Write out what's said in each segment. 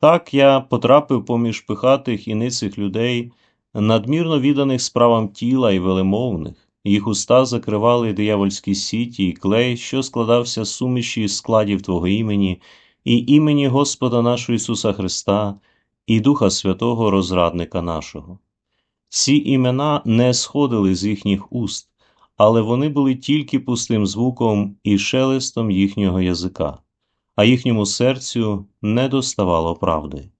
Так я потрапив поміж пихатих і ницих людей, надмірно відданих справам тіла і велемовних. Їх уста закривали диявольські сіті і клей, що складався з суміші складів Твого імені, і імені Господа нашого Ісуса Христа, і Духа Святого Розрадника нашого. Ці імена не сходили з їхніх уст, але вони були тільки пустим звуком і шелестом їхнього язика, а їхньому серцю не доставало правди.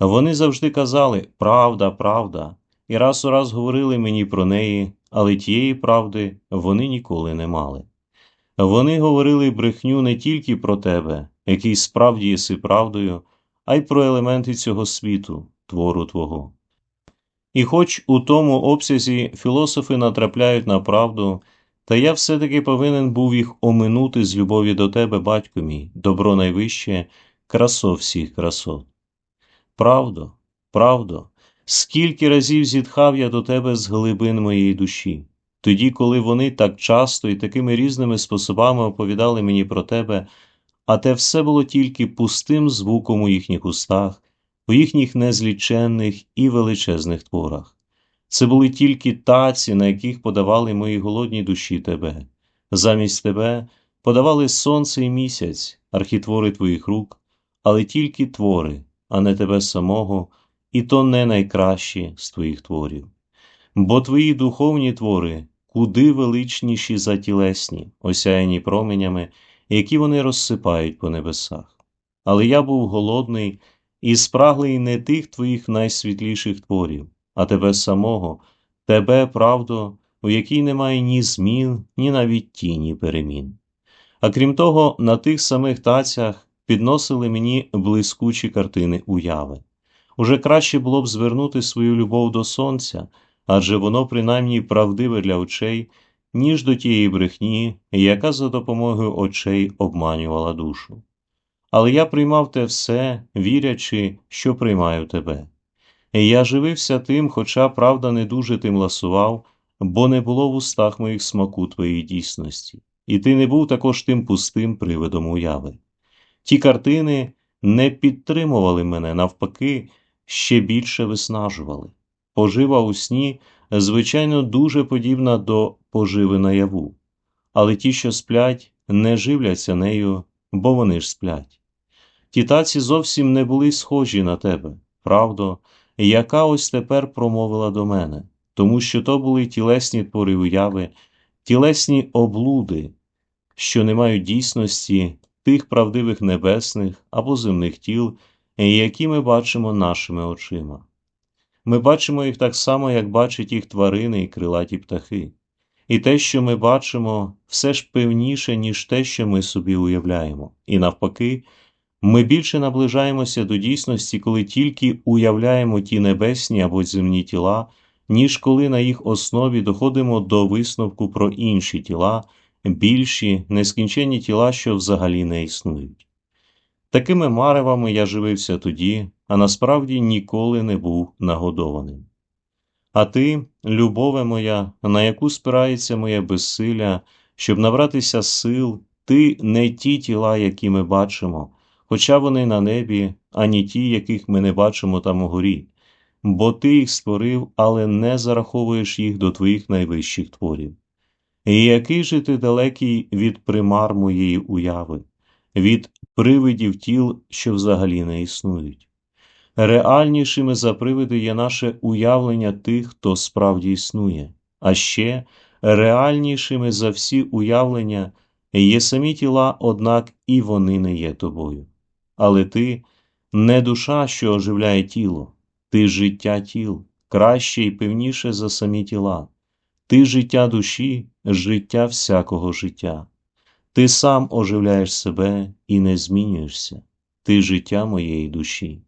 Вони завжди казали Правда, правда, і раз у раз говорили мені про неї, але тієї правди вони ніколи не мали. Вони говорили брехню не тільки про тебе, який справді єси правдою, а й про елементи цього світу, твору Твого. І хоч у тому обсязі філософи натрапляють на правду, та я все-таки повинен був їх оминути з любові до тебе, батько мій, добро найвище, красо всіх красот. Правдо, правдо, скільки разів зітхав я до тебе з глибин моєї душі, тоді, коли вони так часто і такими різними способами оповідали мені про тебе, а те все було тільки пустим звуком у їхніх устах, у їхніх незліченних і величезних творах. Це були тільки таці, на яких подавали мої голодні душі тебе. Замість тебе подавали сонце і місяць, архітвори твоїх рук, але тільки твори, а не тебе самого, і то не найкращі з твоїх творів. Бо твої духовні твори куди величніші за тілесні, осяяні променями, які вони розсипають по небесах. Але я був голодний і спраглий не тих твоїх найсвітліших творів, а тебе самого, тебе, правду, у якій немає ні змін, ні навіть тіні перемін. А крім того, на тих самих тацях підносили мені блискучі картини уяви. Уже краще було б звернути свою любов до сонця, адже воно принаймні правдиве для очей, ніж до тієї брехні, яка за допомогою очей обманювала душу. Але я приймав те все, вірячи, що приймаю тебе. Я живився тим, хоча правда не дуже тим ласував, бо не було в устах моїх смаку твоєї дійсності, і ти не був також тим пустим привидом уяви. Ті картини не підтримували мене, навпаки, ще більше виснажували. Пожива у сні, звичайно, дуже подібна до поживи наяву, але ті, що сплять, не живляться нею, бо вони ж сплять. Ті таці зовсім не були схожі на тебе, правдо, яка ось тепер промовила до мене, тому що то були тілесні твори уяви, тілесні облуди, що не мають дійсності тих правдивих небесних або земних тіл, які ми бачимо нашими очима. Ми бачимо їх так само, як бачать їх тварини і крилаті птахи. І те, що ми бачимо, все ж певніше, ніж те, що ми собі уявляємо, і навпаки, ми більше наближаємося до дійсності, коли тільки уявляємо ті небесні або земні тіла, ніж коли на їх основі доходимо до висновку про інші тіла, більші, нескінченні тіла, що взагалі не існують. Такими маревами я живився тоді, а насправді ніколи не був нагодованим. А ти, любове моя, на яку спирається моє безсилля, щоб набратися сил, ти не ті тіла, які ми бачимо, хоча вони на небі, ані ті, яких ми не бачимо там угорі, бо ти їх створив, але не зараховуєш їх до твоїх найвищих творів. І який же ти далекий від примар моєї уяви, від привидів тіл, що взагалі не існують. Реальнішими за привиди є наше уявлення тих, хто справді існує, а ще реальнішими за всі уявлення є самі тіла, однак і вони не є тобою. Але ти не душа, що оживляє тіло, ти життя тіл, краще і певніше за самі тіла, ти життя душі, життя всякого життя. Ти сам оживляєш себе і не змінюєшся, ти життя моєї душі.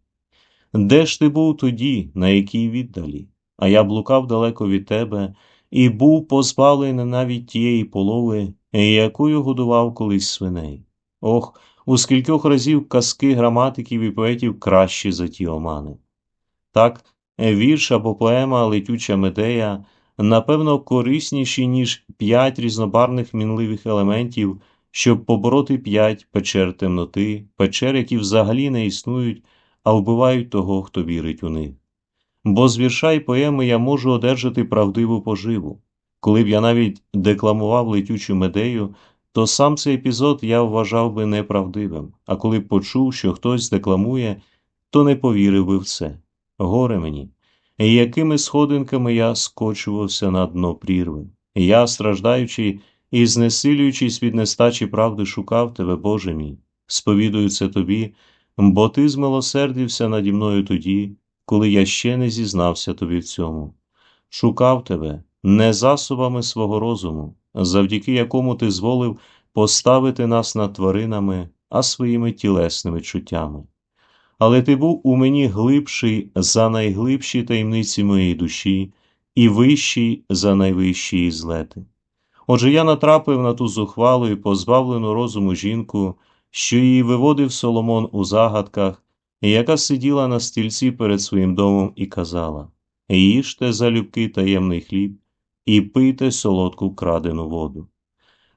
Де ж ти був тоді, на якій віддалі? А я блукав далеко від тебе і був позбавлений навіть тієї полови, якою годував колись свиней. Ох, у скількох разів казки граматиків і поетів кращі за ті омани. Так, вірш або поема летюча медея, напевно, корисніші, ніж п'ять різнобарних мінливих елементів щоб побороти п'ять печер темноти, печер, які взагалі не існують, а вбивають того, хто вірить у них. Бо з вірша й поеми я можу одержати правдиву поживу. Коли б я навіть декламував летючу медею, то сам цей епізод я вважав би неправдивим, а коли б почув, що хтось декламує, то не повірив би в це. Горе мені. І якими сходинками я скочувався на дно прірви. Я, страждаючи і знесилюючись від нестачі правди, шукав тебе, Боже мій, сповідую це тобі, бо ти змилосердився наді мною тоді, коли я ще не зізнався тобі в цьому. Шукав тебе не засобами свого розуму, завдяки якому ти зволив поставити нас над тваринами, а своїми тілесними чуттями. Але ти був у мені глибший за найглибші таємниці моєї душі і вищий за найвищі злети. Отже, я натрапив на ту зухвалу і позбавлену розуму жінку, що її виводив Соломон у загадках, яка сиділа на стільці перед своїм домом і казала Їжте залюбки таємний хліб і пийте солодку крадену воду.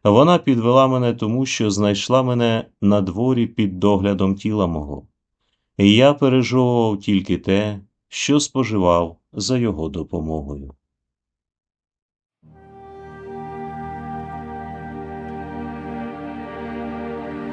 Вона підвела мене тому, що знайшла мене на дворі під доглядом тіла мого, і я пережовував тільки те, що споживав за його допомогою.